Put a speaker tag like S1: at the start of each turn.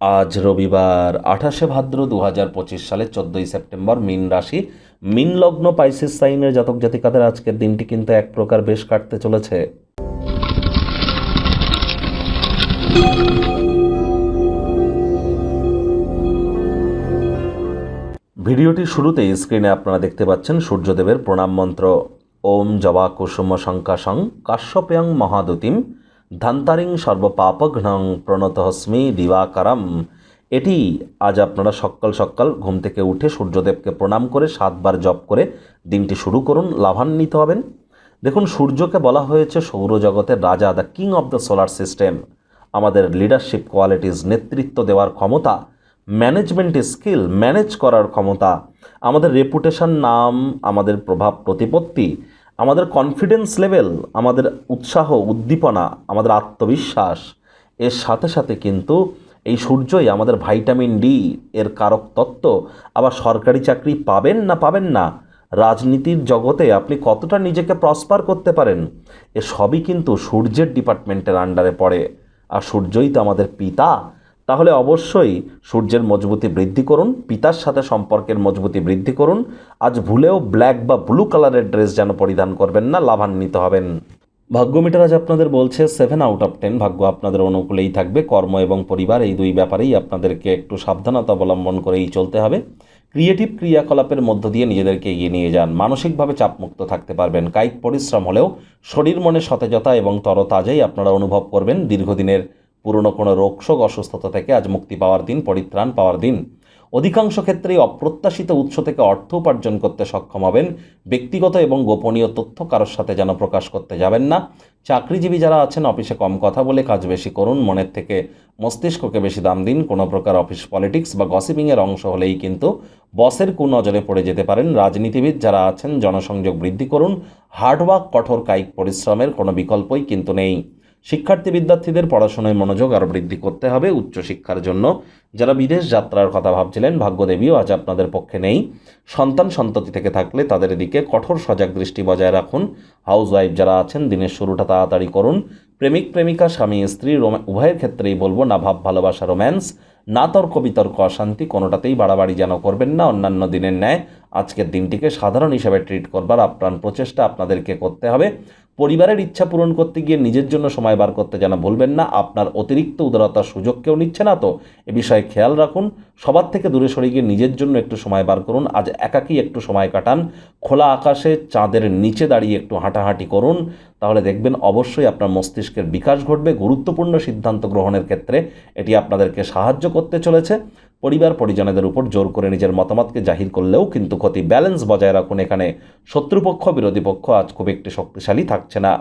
S1: আজ রবিবার, আঠাশে ভাদ্র দু হাজার পঁচিশ সালের চোদ্দোই সেপ্টেম্বর, মিন রাশি। মিন লগ্ন পাইসিস সাইনের জাতক জাতিকাদের আজকের দিনটি কিন্তু এক প্রকার বেশ কাটতে চলেছে। ভিডিওটির শুরুতেই স্ক্রিনে আপনারা দেখতে পাচ্ছেন সূর্যদেবের প্রণাম মন্ত্র। ওম জবা কুসুম শঙ্কাশং কাশ্যপয়ং মহাদুতিম। ধান্তারিং সর্বপাপঘ্নং প্রণতহস্মি দিবাকারম। এটি আজ আপনারা সকাল সকাল ঘুম থেকে উঠে সূর্যদেবকে প্রণাম করে সাতবার জপ করে দিনটি শুরু করুন, লাভান্বিত হবেন। দেখুন, সূর্যকে বলা হয়েছে সৌরজগতের রাজা, the king of the solar system. আমাদের লিডারশিপ কোয়ালিটিস নেতৃত্ব দেওয়ার ক্ষমতা, ম্যানেজমেন্ট স্কিল ম্যানেজ করার ক্ষমতা, আমাদের রেপুটেশন নাম, আমাদের প্রভাব প্রতিপত্তি আমাদের কনফিডেন্স লেভেল আমাদের উৎসাহ, উদ্দীপনা, আমাদের আত্মবিশ্বাস, এর সাথে সাথে কিন্তু এই সূর্যই আমাদের ভাইটামিন ডি এর কারক তত্ত্ব। আবার সরকারি চাকরি পাবেন না পাবেন না, রাজনীতির জগতে আপনি কতটা নিজেকে প্রসপার করতে পারেন, এ সবই কিন্তু সূর্যের ডিপার্টমেন্টের আন্ডারে পড়ে। আর সূর্যই তো আমাদের পিতা তাহলে অবশ্যই সূর্যের মজবুতি বৃদ্ধি করুন, পিতার সাথে সম্পর্কের মজবুতি বৃদ্ধি করুন। আজ ভুলেও ব্ল্যাক বা ব্লু কালারের ড্রেস যেন পরিধান করবেন না, লাভান্বিত হবেন। ভাগ্যমিটার আজ আপনাদের বলছে সেভেন আউট অফ টেন ভাগ্য আপনাদের অনুকূলেই থাকবে। কর্ম এবং পরিবার এই দুই ব্যাপারেই আপনাদেরকে একটু সাবধানতা অবলম্বন করেই চলতে হবে। ক্রিয়েটিভ ক্রিয়াকলাপের মধ্য দিয়ে নিজেদেরকে এগিয়ে নিয়ে যান। মানসিকভাবে চাপমুক্ত থাকতে পারবেন। কায়িক পরিশ্রম হলেও শরীর মনে সতেজতা এবং তরতাজাই আপনারা অনুভব করবেন। দীর্ঘদিনের পুরনো কোনো রোগশোক অসুস্থতা থেকে আজ মুক্তি পাওয়ার দিন, পরিত্রাণ পাওয়ার দিন। অধিকাংশ ক্ষেত্রেই অপ্রত্যাশিত উৎস থেকে অর্থ উপার্জন করতে সক্ষম হবেন। ব্যক্তিগত এবং গোপনীয় তথ্য কারোর সাথে যেন প্রকাশ করতে যাবেন না। চাকরিজীবী যারা আছেন, অফিসে কম কথা বলে কাজ বেশি করুন। মনের থেকে মস্তিষ্ককে বেশি দাম দিন। কোনো প্রকার অফিস পলিটিক্স বা গসিপিংয়ের অংশ হলেই কিন্তু বসের কুনজরে পড়ে যেতে পারেন। রাজনীতিবিদ যারা আছেন, জনসংযোগ বৃদ্ধি করুন। হার্ডওয়ার্ক, কঠোর কায়িক পরিশ্রমের কোনো বিকল্পই কিন্তু নেই। শিক্ষার্থী বিদ্যার্থীদের পড়াশোনায় মনোযোগ আরও বৃদ্ধি করতে হবে উচ্চশিক্ষার জন্য। যারা বিদেশ যাত্রার কথা ভাবছিলেন, ভাগ্যদেবীও আজ আপনাদের পক্ষে নেই। সন্তান সন্ততি থেকে থাকলে তাদের দিকে কঠোর সজাগ দৃষ্টি বজায় রাখুন। হাউস ওয়াইফ যারা আছেন, দিনের শুরুটা তাড়াতাড়ি করুন। প্রেমিক, প্রেমিকা, স্বামী, স্ত্রী উভয়ের ক্ষেত্রেই বলব, না ভাব, ভালোবাসা, রোম্যান্স, না তর্ক, বিতর্ক, অশান্তি, কোনোটাতেই বাড়াবাড়ি যেন করবেন না। অন্যান্য দিনের ন্যায় আজকের দিনটিকে সাধারণ হিসাবে ট্রিট করবার আপ্রাণ প্রচেষ্টা আপনাদেরকে করতে হবে। পরিবারের ইচ্ছা পূরণ করতে গিয়ে নিজের জন্য সময় বার করতে যেন ভুলবেন না, আপনার অতিরিক্ত উদারতার সুযোগ কেউ নিচ্ছে না তো। এ বিষয়ে খেয়াল রাখুন, সবার থেকে দূরে সরে গিয়ে নিজের জন্য একটু সময় বার করুন, আজ একাকী একটু সময় কাটান, খোলা আকাশে চাঁদের নিচে দাঁড়িয়ে একটু হাঁটাহাঁটি করুন, তাহলে দেখবেন অবশ্যই আপনার মস্তিষ্কের বিকাশ ঘটবে, গুরুত্বপূর্ণ সিদ্ধান্ত গ্রহণের ক্ষেত্রে এটি আপনাদেরকে সাহায্য করতে চলেছে। পরিবার পরিজনেদের উপর জোর করে নিজের মতামতকে জাহির করলেও কিন্তু ক্ষতি। ব্যালেন্স বজায় রাখুন এখানে। শত্রুপক্ষ, বিরোধী পক্ষ আজ খুব একটি শক্তিশালী থাকছে না।